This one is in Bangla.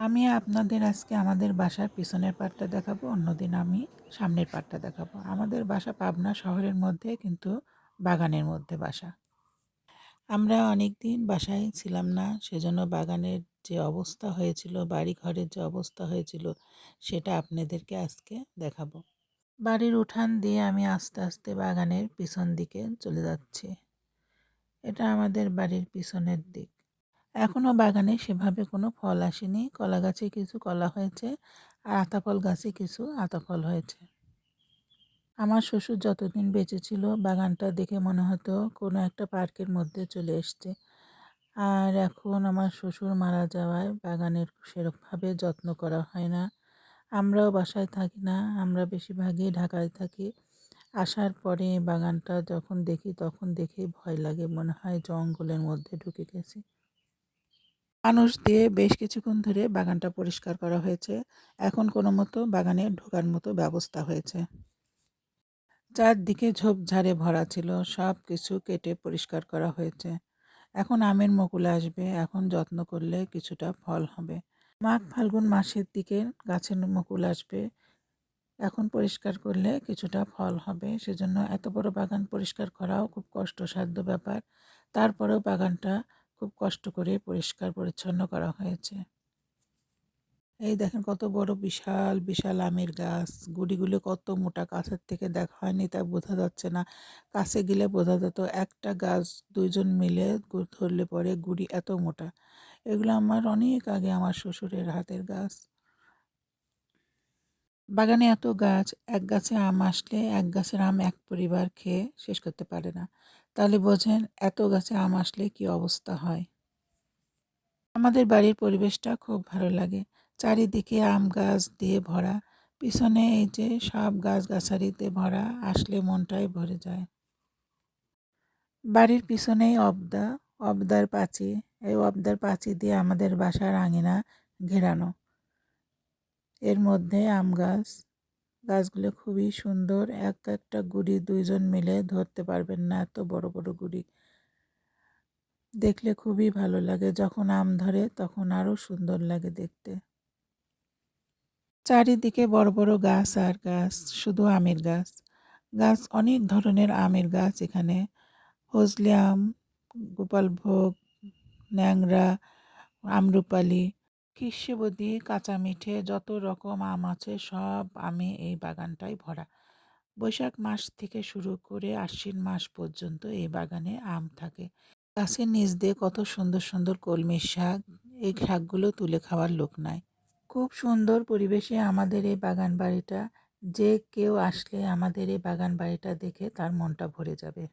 আমি আপনাদের আজকে আমাদের বাসার পিছনের পাটটা দেখাবো, অন্যদিন আমি সামনের পাটটা দেখাবো। আমাদের বাসা পাবনা শহরের মধ্যে, কিন্তু বাগানের মধ্যে বাসা। আমরা অনেক দিন বাসায় ছিলাম না, সেজন্য বাগানের যে অবস্থা হয়েছিল বাড়ি ঘরের যে অবস্থা হয়েছিল, সেটা আপনাদেরকে আজকে দেখাবো। বাড়ির উঠান দিয়ে আমি আস্তে আস্তে বাগানের পিছন দিকে চলে যাচ্ছি। এটা আমাদের বাড়ির পিছনের দিক। এখনও বাগানে সেভাবে কোনো ফল আসেনি। কলা গাছে কিছু কলা হয়েছে আর আতাফল গাছে কিছু আতাফল হয়েছে। আমার শ্বশুর যতদিন বেঁচে ছিল, বাগানটা দেখে মনে হতো কোনো একটা পার্কের মধ্যে চলে এসছে। আর এখন আমার শ্বশুর মারা যাওয়ায় বাগানের সেরকমভাবে যত্ন করা হয় না। আমরাও বাসায় থাকি না, আমরা বেশিরভাগই ঢাকায় থাকি। আসার পরে বাগানটা যখন দেখি তখন দেখেই ভয় লাগে, মনে হয় জঙ্গলের মধ্যে ঢুকে গেছি। মানুষ দিয়ে বেশ কিছুক্ষণ ধরে বাগানটা পরিষ্কার করা হয়েছে। এখন কোনো মতো বাগানে ঢোকার মতো ব্যবস্থা হয়েছে। চারদিকে ঝোপঝাড়ে ভরা ছিল, সব কিছু কেটে পরিষ্কার করা হয়েছে। এখন আমের মুকুল আসবে, এখন যত্ন করলে কিছুটা ফল হবে। মাঘ ফাল্গুন মাসের দিকে গাছের মুকুল আসবে, এখন পরিষ্কার করলে কিছুটা ফল হবে। সেজন্য এত বড় বাগান পরিষ্কার করাও খুব কষ্টসাধ্য ব্যাপার। তারপরেও বাগানটা খুব কষ্ট করে পরিষ্কার পরিচ্ছন্ন করা হয়েছে। এই দেখেন কত বড় বিশাল বিশাল আমের গাছ। গুড়িগুলো কত মোটা, কাছের থেকে দেখা হয়নি তা বোঝা যাচ্ছে না। কাছে গেলে বোঝা যেত একটা গাছ দুইজন মিলে ধরলে পরে গুড়ি এত মোটা। এগুলো আমার অনেক আগে আমার শ্বশুরের হাতের গাছ। বাগানে এত গাছ, এক গাছে আম আসলে এক গাছের আম এক পরিবার খেয়ে শেষ করতে পারে না। তাহলে বোঝেন এত গাছে আম আসলে কি অবস্থা হয়। আমাদের বাড়ির পরিবেশটা খুব ভালো লাগে। চারিদিকে আম গাছ দিয়ে ভরা, পিছনে এই যে সব গাছগাছালিতে ভরা আসলে মনটাই ভরে যায়। বাড়ির পিছনেই অবদা, অবদার পাচি, এই অবদার পাচি দিয়ে আমাদের বাসার আঙিনা ঘেরানো। এর মধ্যে আম গাছ। গাছগুলো খুবই সুন্দর। এক একটা গুড়ি দুইজন মিলে ধরতে পারবেন না এত বড় বড় গুড়ি। দেখলে খুবই ভালো লাগে। যখন আম ধরে তখন আরও সুন্দর লাগে দেখতে। চারিদিকে বড় বড় গাছ আর গাছ, শুধু আমের গাছ। গাছ অনেক ধরনের আমের গাছ এখানে। ফজলি আম গোপালভোগ ন্যাংরা, আমরুপালি। কৃষ্যবতী কাঁচা মিঠে, যত রকম আম আছে সব আমে এই বাগানটাই ভরা। বৈশাখ মাস থেকে শুরু করে আশ্বিন মাস পর্যন্ত এই বাগানে আম থাকে। গাছের নিচ দিয়ে কত সুন্দর সুন্দর কলমির শাক, এই শাকগুলো তুলে খাওয়ার লোক নাই। খুব সুন্দর পরিবেশে আমাদের এই বাগান বাড়িটা যে কেউ আসলে আমাদের এই বাগান বাড়িটা দেখে তার মনটা ভরে যাবে।